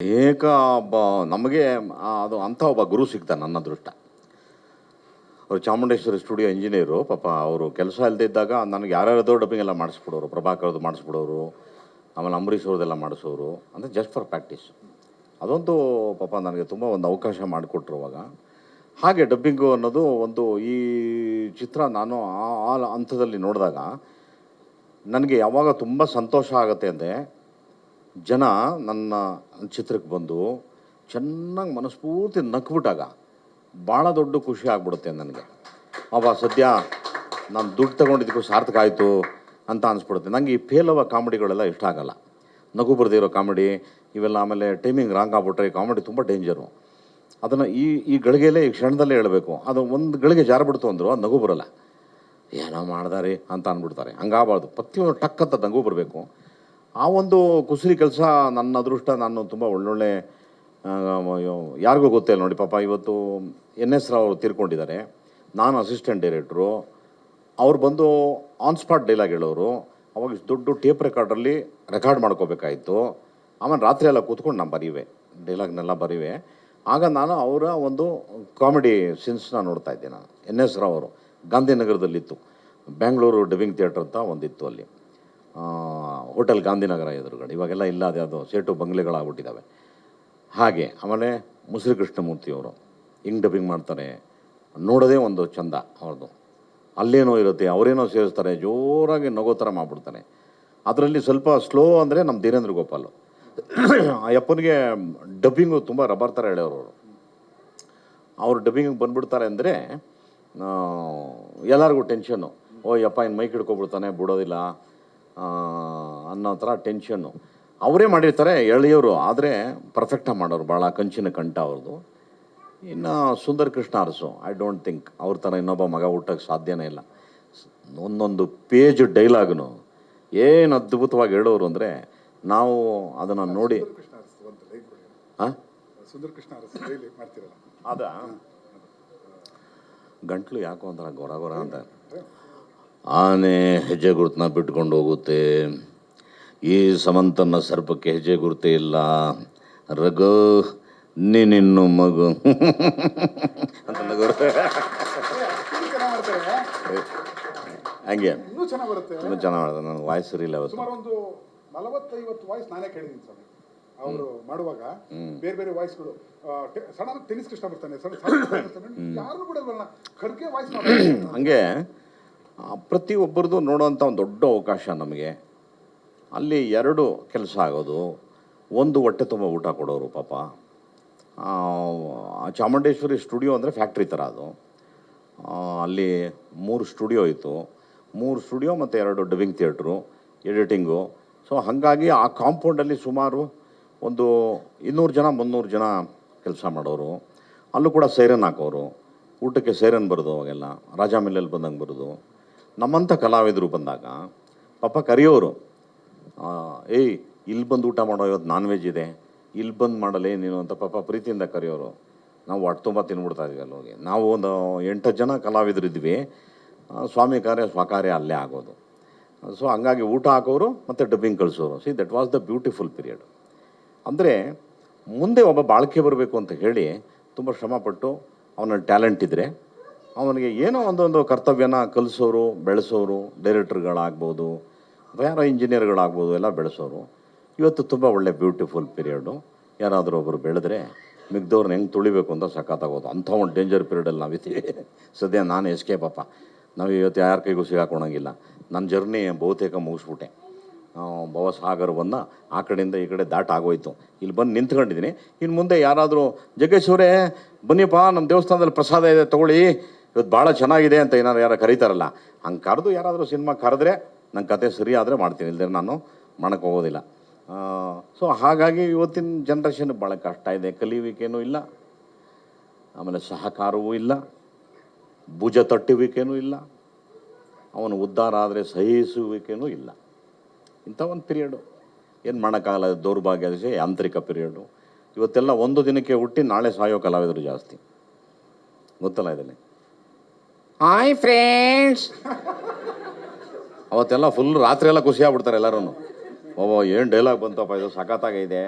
ಏಕ ನಮಗೆ ಅದು ಅಂಥ ಒಬ್ಬ ಗುರು ಸಿಗ್ತ ನನ್ನ ಅದೃಷ್ಟ ಅವರು ಚಾಮುಂಡೇಶ್ವರಿ ಸ್ಟುಡಿಯೋ ಇಂಜಿನಿಯರು, ಪಾಪ ಅವರು ಕೆಲಸ ಇಲ್ಲದೆ ಇದ್ದಾಗ ನನಗೆ ಯಾರ್ಯಾರದೋ ಡಬ್ಬಿಂಗ್ ಎಲ್ಲ ಮಾಡಿಸ್ಬಿಡೋರು, ಪ್ರಭಾಕರ್ದು ಮಾಡಿಸ್ಬಿಡೋರು, ಆಮೇಲೆ ಅಂಬರೀಷ್ ಅವ್ರದ್ದೆಲ್ಲ ಮಾಡಿಸೋರು ಅಂದರೆ ಜಸ್ಟ್ ಫಾರ್ ಪ್ರಾಕ್ಟೀಸ್ ಅದೊಂದು ಪಾಪ ನನಗೆ ತುಂಬ ಒಂದು ಅವಕಾಶ ಮಾಡಿಕೊಟ್ರು ಅವಾಗ. ಹಾಗೆ ಡಬ್ಬಿಂಗು ಅನ್ನೋದು ಒಂದು ಈ ಚಿತ್ರ ನಾನು ಆ ಹಂತದಲ್ಲಿ ನೋಡಿದಾಗ, ನನಗೆ ಯಾವಾಗ ತುಂಬ ಸಂತೋಷ ಆಗುತ್ತೆ ಅಂದರೆ ಜನ ನನ್ನ ಚಿತ್ರಕ್ಕೆ ಬಂದು ಚೆನ್ನಾಗಿ ಮನಸ್ಫೂರ್ತಿ ನಕ್ಬಿಟ್ಟಾಗ ಭಾಳ ದೊಡ್ಡ ಖುಷಿ ಆಗ್ಬಿಡುತ್ತೆ ನನಗೆ. ಅವ ಸದ್ಯ ನಾನು ದುಡ್ಡು ತಗೊಂಡಿದ್ದಕ್ಕೂ ಸಾರ್ಥಕ ಆಯಿತು ಅಂತ ಅನಿಸ್ಬಿಡುತ್ತೆ. ನನಗೆ ಈ ಫೇಲವ ಕಾಮಿಡಿಗಳೆಲ್ಲ ಇಷ್ಟ ಆಗೋಲ್ಲ. ನಗು ಬರ್ದಿರೋ ಕಾಮಿಡಿ, ಇವೆಲ್ಲ ಆಮೇಲೆ ಟೈಮಿಂಗ್ ರಾಂಗ್ ಆಗ್ಬಿಟ್ರೆ ಕಾಮಿಡಿ ತುಂಬ ಡೇಂಜರು. ಅದನ್ನು ಈ ಈ ಗಳಿಗೆಯಲ್ಲೇ ಈ ಕ್ಷಣದಲ್ಲೇ ಹೇಳಬೇಕು. ಅದು ಒಂದು ಗಳಿಗೆ ಜಾರಬಿಡ್ತು ಅಂದರು ಅದು ನಗು ಬರೋಲ್ಲ. ಏನೋ ಮಾಡ್ದಾರೆ ಅಂತ ಅಂದ್ಬಿಡ್ತಾರೆ ಹಂಗಾಗಬಾರ್ದು. ಪ್ರತಿಯೊಂದು ಅಂತ ನಗು ಬರಬೇಕು. ಆ ಒಂದು ಕುಸರಿ ಕೆಲಸ ನನ್ನ ಅದೃಷ್ಟ, ನಾನು ತುಂಬ ಒಳ್ಳೊಳ್ಳೆ ಯಾರಿಗೂ ಗೊತ್ತಿಲ್ಲ ನೋಡಿ, ಪಾಪ ಇವತ್ತು ಎನ್ ಎಸ್ ರಾವ್ ಅವರು ತೀರ್ಕೊಂಡಿದ್ದಾರೆ. ನಾನು ಅಸಿಸ್ಟೆಂಟ್ ಡೈರೆಕ್ಟ್ರು ಅವ್ರು ಬಂದು ಆನ್ ಸ್ಪಾಟ್ ಡೈಲಾಗ್ ಹೇಳೋರು. ಅವಾಗ ದೊಡ್ಡ ಟೇಪ್ ರೆಕಾರ್ಡ್ರಲ್ಲಿ ರೆಕಾರ್ಡ್ ಮಾಡ್ಕೋಬೇಕಾಯಿತು. ಆಮೇಲೆ ರಾತ್ರಿ ಎಲ್ಲ ಕೂತ್ಕೊಂಡು ನಾನು ಬರೀವೆ ಡೈಲಾಗ್ನೆಲ್ಲ ಬರೀವೆ. ಆಗ ನಾನು ಅವರ ಒಂದು ಕಾಮಿಡಿ ಸೀನ್ಸ್ನ ನೋಡ್ತಾ ಇದ್ದೆ ನಾನು. ಎನ್ ಎಸ್ ರಾವ್ ಅವರು ಗಾಂಧಿನಗರದಲ್ಲಿತ್ತು. ಬೆಂಗಳೂರು ಡಬ್ಬಿಂಗ್ ಥಿಯೇಟ್ರ್ ಅಂತ ಒಂದಿತ್ತು ಅಲ್ಲಿ. ಹೋಟೆಲ್ ಗಾಂಧಿನಗರ ಎದುರುಗಡೆ. ಇವಾಗೆಲ್ಲ ಇಲ್ಲ ಅದು ಸೇಟು ಬಂಗ್ಲೆಗಳಾಗ್ಬಿಟ್ಟಿದ್ದಾವೆ ಹಾಗೆ ಆಮೇಲೆ ಮುಸುರಿ ಕೃಷ್ಣಮೂರ್ತಿಯವರು ಹಿಂಗೆ ಡಬ್ಬಿಂಗ್ ಮಾಡ್ತಾರೆ. ನೋಡೋದೇ ಒಂದು ಚಂದ ಅವ್ರದ್ದು. ಅಲ್ಲೇನೋ ಇರುತ್ತೆ, ಅವರೇನೋ ಸೇರಿಸ್ತಾರೆ, ಜೋರಾಗಿ ನಗೋ ಥರ ಮಾಡ್ಬಿಡ್ತಾನೆ ಅದರಲ್ಲಿ ಸ್ವಲ್ಪ ಸ್ಲೋ ಅಂದರೆ ನಮ್ಮ ಧೀರೇಂದ್ರ ಗೋಪಾಲು. ಆ ಯಪ್ಪನಿಗೆ ಡಬ್ಬಿಂಗು ತುಂಬ ರಬ್ಬರ್ ಥರ ಹೇಳೋರು ಅವರು. ಅವ್ರು ಡಬ್ಬಿಂಗಿಗೆ ಬಂದ್ಬಿಡ್ತಾರೆ ಅಂದರೆ ಎಲ್ಲರಿಗೂ ಟೆನ್ಷನ್ನು ಓ ಯಪ್ಪ ಇನ್ನು ಮೈಕ್ ಹಿಡ್ಕೊಬಿಡ್ತಾನೆ, ಬಿಡೋದಿಲ್ಲ. ಅನ್ನೋ ಥರ ಟೆನ್ಷನ್ನು. ಅವರೇ ಮಾಡಿರ್ತಾರೆ ಎಳೆಯೋರು ಆದರೆ ಪರ್ಫೆಕ್ಟಾಗಿ ಮಾಡೋರು ಭಾಳ ಕಂಚಿನ ಕಂಠ ಅವ್ರದ್ದು. ಇನ್ನು Sundar Krishna Urs I don't think ಅವ್ರ ಥರ ಇನ್ನೊಬ್ಬ ಮಗ ಹುಟ್ಟಕ್ಕೆ ಸಾಧ್ಯನೇ ಇಲ್ಲ. ಒಂದೊಂದು ಪೇಜ್ ಡೈಲಾಗ್ನು ಏನು ಅದ್ಭುತವಾಗಿ ಹೇಳೋರು ಅಂದರೆ ನಾವು ಅದನ್ನು ನೋಡಿ ಅಂತ ಹಾಂ ಅದ? ಗಂಟ್ಲು ಯಾಕೋ ಒಂಥರ ಗೊರ ಗೊರ ಅಂತ. ಆನೆ ಹೆಜ್ಜೆ ಗುರುತನ್ನ ಬಿಟ್ಕೊಂಡು ಹೋಗುತ್ತೆ. ಈ ಸಮಂತನ ಸರ್ಪಕ್ಕೆ ಹೆಜ್ಜೆ ಗುರುತೇ ಇಲ್ಲ. ರಘು ನೀನಿನ್ನು ಮಗು. ಅಂತ ಹಂಗೆ. ಇನ್ನೂ ಚೆನ್ನಾಗಿ ಬರುತ್ತೆ. ತುಂಬ ಚೆನ್ನಾಗಿ ನನಗೆ ವಾಯ್ಸ್ ಸರಿ ಇಲ್ಲ ಅವತ್ತು. ನಲವತ್ತೈವತ್ತು ವಾಯ್ಸ್ ನಾನೇ ಕೇಳಿದ್ದೀನಿ ಸರ್ ಅವರು ಮಾಡುವಾಗ ಬೇರೆ ಬೇರೆ ವಾಯ್ಸ್ಗಳು. ಸಡನ್ ಟೆನಿಸ್ ಕೃಷ್ಣ ಬರ್ತಾನೆ. ಸಡನ್ ಬರ್ತಾನೆ ಯಾರು ಬಿಡಲ್ವಲ್ಲ ಖರ್ಗೆ ವಾಯ್ಸ್ ಹಂಗೆ. ಆ, ಪ್ರತಿಯೊಬ್ಬರದು ನೋಡೋವಂಥ ಒಂದು ದೊಡ್ಡ ಅವಕಾಶ ನಮಗೆ. ಅಲ್ಲಿ ಎರಡು ಕೆಲಸ ಆಗೋದು. ಒಂದು ಹೊಟ್ಟೆ ತುಂಬ ಊಟ ಕೊಡೋರು ಪಾಪ. ಚಾಮುಂಡೇಶ್ವರಿ ಸ್ಟುಡಿಯೋ ಅಂದರೆ ಫ್ಯಾಕ್ಟ್ರಿ ಥರ ಅದು. ಅಲ್ಲಿ ಮೂರು ಸ್ಟುಡಿಯೋ ಇತ್ತು. ಮೂರು ಸ್ಟುಡಿಯೋ ಮತ್ತು ಎರಡು ಡಬ್ಬಿಂಗ್ ಥಿಯೇಟ್ರು ಎಡಿಟಿಂಗು. ಸೊ ಹಾಗಾಗಿ ಆ ಕಾಂಪೌಂಡಲ್ಲಿ ಸುಮಾರು ಒಂದು ಇನ್ನೂರು ಜನ ಮುನ್ನೂರು ಜನ ಕೆಲಸ ಮಾಡೋರು. ಅಲ್ಲೂ ಕೂಡ ಸೈರನ್ ಹಾಕೋರು. ಊಟಕ್ಕೆ ಸೈರನ್ ಬರೋದು ಅವಾಗೆಲ್ಲ. ರಾಜಾ ಮಿಲ್ಲಲ್ಲಿ ಬಂದಂಗೆ ಬರೋದು. ನಮ್ಮಂಥ ಕಲಾವಿದರು ಬಂದಾಗ ಪಾಪ ಕರೆಯೋರು ಏಯ್ ಇಲ್ಲಿ ಬಂದು ಊಟ ಮಾಡೋ ಇವತ್ತು ನಾನ್ ವೆಜ್ ಇದೆ ಇಲ್ಲಿ ಬಂದು ಮಾಡಲೇ ನೀನು ಅಂತ ಪಾಪ ಪ್ರೀತಿಯಿಂದ ಕರೆಯೋರು. ನಾವು ಹೊಟ್ಟೆ ತುಂಬ ತಿನ್ಬಿಡ್ತಾ ಇದ್ವಿ ಅಲ್ಲಿ ಹೋಗಿ ನಾವು ಒಂದು ಎಂಟು ಜನ ಕಲಾವಿದರಿದ್ವಿ ಆ, ಸ್ವಾಮಿ ಕಾರ್ಯ ಸ್ವಕಾರ್ಯ ಅಲ್ಲೇ ಆಗೋದು. ಸೊ ಹಂಗಾಗಿ ಊಟ ಹಾಕೋರು ಮತ್ತು dubbing ಕಳಿಸೋರು. See that was the beautiful period ಅಂದರೆ ಮುಂದೆ ಒಬ್ಬ ಬಾಳಿಕೆ ಬರಬೇಕು ಅಂತ ಹೇಳಿ ತುಂಬ ಶ್ರಮಪಟ್ಟು ಅವನಲ್ಲಿ ಟ್ಯಾಲೆಂಟ್ ಇದ್ದರೆ ಅವನಿಗೆ ಏನೋ ಒಂದೊಂದು ಕರ್ತವ್ಯನ ಕಲಿಸೋರು, ಬೆಳೆಸೋರು, ಡೈರೆಕ್ಟ್ರ್ಗಳಾಗ್ಬೋದು, ಯಾರೋ ಇಂಜಿನಿಯರ್ಗಳಾಗ್ಬೋದು, ಎಲ್ಲ ಬೆಳೆಸೋರು. ಇವತ್ತು ತುಂಬ ಒಳ್ಳೆ ಬ್ಯೂಟಿಫುಲ್ ಪೀರಿಯಡು ಯಾರಾದರೂ ಒಬ್ಬರು ಬೆಳೆದ್ರೆ ಮಿಗ್ದವ್ರನ್ನ ಹೆಂಗೆ ತುಳಿಬೇಕು ಅಂತ ಸಖತ್ತಾಗೋದು. ಅಂಥ ಒಂದು ಡೇಂಜರ್ ಪೀರಿಯಡಲ್ಲಿ ನಾವಿದ್ದೀವಿ. ಸದ್ಯ ನಾನು ಎಸ್ಕೆ ಪಾಪ ನಾವು ಇವತ್ತು ಯಾರ ಕೈಗೂ ಸಿಗಾಕೊಳಂಗಿಲ್ಲ ನನ್ನ ಜರ್ನಿ ಬಹುತೇಕ ಮುಗಿಸ್ಬಿಟ್ಟೆ. ಭವಸಾಗರ ಬಂದ, ಆ ಕಡೆಯಿಂದ ಈ ಕಡೆ ದಾಟ ಆಗೋಯ್ತು ಇಲ್ಲಿ ಬಂದು ನಿಂತ್ಕೊಂಡಿದ್ದೀನಿ ಇನ್ನು ಮುಂದೆ ಯಾರಾದರೂ ಜಗ್ಗೇಶ್ವರೇ ಬನ್ನಿಪ್ಪ ನಮ್ಮ ದೇವಸ್ಥಾನದಲ್ಲಿ ಪ್ರಸಾದ ಇದೆ, ತೊಗೊಳ್ಳಿ. ಇವತ್ತು ಭಾಳ ಚೆನ್ನಾಗಿದೆ ಅಂತ ಏನಾದ್ರು ಯಾರು ಕರೀತಾರಲ್ಲ, ಹಂಗೆ ಕರೆದು ಯಾರಾದರೂ ಸಿನಿಮಾ ಕರೆದ್ರೆ ನನ್ನ ಕತೆ ಸರಿ ಆದರೆ ಮಾಡ್ತೀನಿ ಇಲ್ಲದೆ ನಾನು ಮಾಡೋಕೆ ಹೋಗೋದಿಲ್ಲ. ಸೊ ಹಾಗಾಗಿ ಇವತ್ತಿನ ಜನ್ರೇಷನ್ ಭಾಳ ಕಷ್ಟ ಇದೆ, ಕಲಿಯುವಿಕೆನೂ ಇಲ್ಲ, ಆಮೇಲೆ ಸಹಕಾರವೂ ಇಲ್ಲ, ಭುಜ ತಟ್ಟುವಿಕೆನೂ ಇಲ್ಲ, ಅವನು ಉದ್ಧಾರ ಆದರೆ ಸಹಿಸುವಿಕೆನೂ ಇಲ್ಲ. ಇಂಥ ಒಂದು ಪಿರಿಯಡು ಏನು ಮಾಡೋಕ್ಕಾಗಲ್ಲ ದೌರ್ಭಾಗ್ಯ ದಿವಸ ಯಾಂತ್ರಿಕ ಪಿರಿಯಡು ಇವತ್ತೆಲ್ಲ ಒಂದು ದಿನಕ್ಕೆ ಹುಟ್ಟಿ ನಾಳೆ ಸಾಯೋ ಕಲಾವಿದರು ಜಾಸ್ತಿ. ಗೊತ್ತಲ್ಲ ಇದರಲ್ಲಿ? Hi friends. ಅವತ್ತೆಲ್ಲ ಫುಲ್ ರಾತ್ರಿ ಎಲ್ಲ ಖುಷಿ ಆಗ್ಬಿಡ್ತಾರೆ ಎಲ್ಲರೂ ಓ ಏನು ಡೈಲಾಗ್ ಬಂತಪ್ಪ ಇದು ಸಖತ್ತಾಗೈದೆ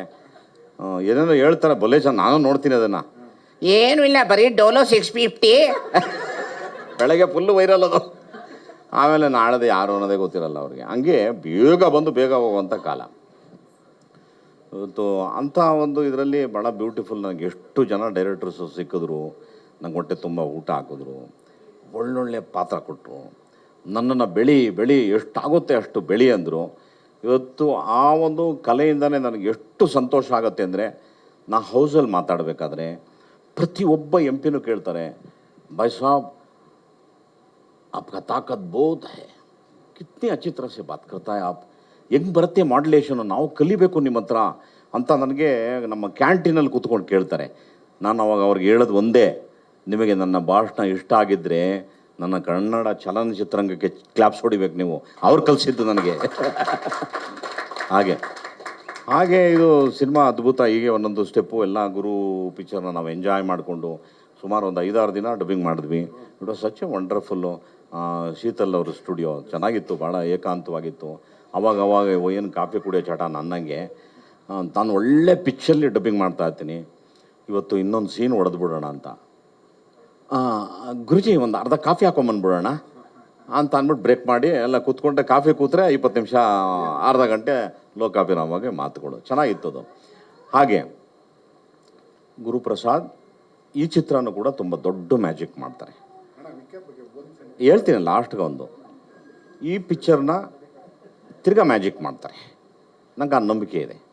ಏನೇನೋ ಹೇಳ್ತಾರೆ ಬೊಲೆ ಚೆನ್ನ ನಾನು ನೋಡ್ತೀನಿ ಅದನ್ನು. ಏನು ಇಲ್ಲ ಬರೀ ಡೋಲೋ ಸಿಕ್ಸ್ ಫಿಫ್ಟಿ ಬೆಳಗ್ಗೆ ಫುಲ್ಲು ವೈರಲ್ ಅದು. ಆಮೇಲೆ ನಾಳೆದು ಯಾರು ಅನ್ನೋದೇ ಗೊತ್ತಿರಲ್ಲ ಅವ್ರಿಗೆ. ಹಂಗೆ ಬೇಗ ಬಂದು ಬೇಗ ಹೋಗುವಂಥ ಕಾಲ. ಇವತ್ತು ಅಂಥ ಒಂದು ಇದರಲ್ಲಿ ಭಾಳ ಬ್ಯೂಟಿಫುಲ್ ನನಗೆ ಎಷ್ಟು ಜನ ಡೈರೆಕ್ಟರ್ಸು ಸಿಕ್ಕಿದ್ರು. ನಂಗೆ ಹೊಟ್ಟೆ ತುಂಬ ಊಟ ಹಾಕಿದ್ರು. ಒಳ್ಳೊಳ್ಳೆ ಪಾತ್ರ ಕೊಟ್ಟರು ನನ್ನನ್ನು ಬೆಳಿ ಬೆಳಿ ಎಷ್ಟಾಗುತ್ತೆ ಅಷ್ಟು ಬೆಳಿ ಅಂದರು, ಇವತ್ತು ಆ ಒಂದು ಕಲೆಯಿಂದಲೇ ನನಗೆ ಎಷ್ಟು ಸಂತೋಷ ಆಗುತ್ತೆ ಅಂದರೆ, ನಾ ಹೌಸಲ್ಲಿ ಮಾತಾಡಬೇಕಾದ್ರೆ, ಪ್ರತಿಯೊಬ್ಬ ಎಂ ಪಿನೂ ಕೇಳ್ತಾರೆ ಭಾಯ್ ಸಾಬ್ ಆಪ್ಕ ತಾಕತ್ ಬೋತ್ ಹೇ. ಕಿತ್ನೆ ಅಚಿತ್ರ ಸೆ ಬಾತ್ ಕರ್ತಾ ಆಪ್. ಹೆಂಗೆ ಬರುತ್ತೆ ಮಾಡ್ಲೇಷನು ನಾವು ಕಲಿಬೇಕು ನಿಮ್ಮ ಹತ್ರ ಅಂತ ನನಗೆ ನಮ್ಮ ಕ್ಯಾಂಟೀನಲ್ಲಿ ಕೂತ್ಕೊಂಡು ಕೇಳ್ತಾರೆ. ನಾನು ಅವಾಗ ಅವ್ರಿಗೆ ಹೇಳೋದು ಒಂದೇ ನಿಮಗೆ ನನ್ನ ಭಾಷಣ ಇಷ್ಟ ಆಗಿದ್ದರೆ ನನ್ನ ಕನ್ನಡ ಚಲನಚಿತ್ರರಂಗಕ್ಕೆ ಕ್ಲಾಪ್ಸ್ ಹೊಡಿಬೇಕು ನೀವು. ಅವ್ರು ಕಲಿಸಿದ್ದು ನನಗೆ. ಹಾಗೆ. ಹಾಗೆ ಇದು ಸಿನಿಮಾ ಅದ್ಭುತ. ಹೀಗೆ ಒಂದೊಂದು ಸ್ಟೆಪ್ಪು ಎಲ್ಲ ಗುರು ಪಿಕ್ಚರ್ನ ನಾವು ಎಂಜಾಯ್ ಮಾಡಿಕೊಂಡು ಸುಮಾರು ಒಂದು ಐದಾರು ದಿನ ಡಬ್ಬಿಂಗ್ ಮಾಡಿದ್ವಿ. It was such a wonderful Sheetal ಅವ್ರ ಸ್ಟುಡಿಯೋ ಚೆನ್ನಾಗಿತ್ತು ಭಾಳ ಏಕಾಂತವಾಗಿತ್ತು. ಅವಾಗ ಅವಾಗ ಏನು ಕಾಫಿ ಕುಡಿಯೋ ಚಟ ನನ್ನಂಗೆ. ನಾನು ಒಳ್ಳೆ ಪಿಚ್ಚಲ್ಲಿ ಡಬ್ಬಿಂಗ್ ಮಾಡ್ತಾ ಇರ್ತೀನಿ. ಇವತ್ತು ಇನ್ನೊಂದು ಸೀನ್ ಹೊಡೆದ್ಬಿಡೋಣ ಅಂತ. ಗುರುಜಿ ಒಂದು ಅರ್ಧ ಕಾಫಿ ಹಾಕೊಂಬಂದ್ಬಿಡೋಣ ಅಂತ ಅಂದ್ಬಿಟ್ಟು ಬ್ರೇಕ್ ಮಾಡಿ ಎಲ್ಲ ಕೂತ್ಕೊಂಡೆ ಕಾಫಿ ಕೂತ್ರೆ ಇಪ್ಪತ್ತು ನಿಮಿಷ, ಅರ್ಧ ಗಂಟೆ ಲೋ ಕಾಫಿ ಮಾತುಗಳು. ಚೆನ್ನಾಗಿತ್ತು ಅದು. ಹಾಗೆ, ಗುರುಪ್ರಸಾದ್ ಈ ಚಿತ್ರನೂ ಕೂಡ ತುಂಬ ದೊಡ್ಡ ಮ್ಯಾಜಿಕ್ ಮಾಡ್ತಾರೆ. ಹೇಳ್ತೀನಿ ಲಾಸ್ಟ್ಗೆ ಒಂದು. ಈ ಪಿಕ್ಚರ್ನ ತಿರ್ಗಾ ಮ್ಯಾಜಿಕ್ ಮಾಡ್ತಾರೆ. ನಂಗೆ ಆ ನಂಬಿಕೆ ಇದೆ.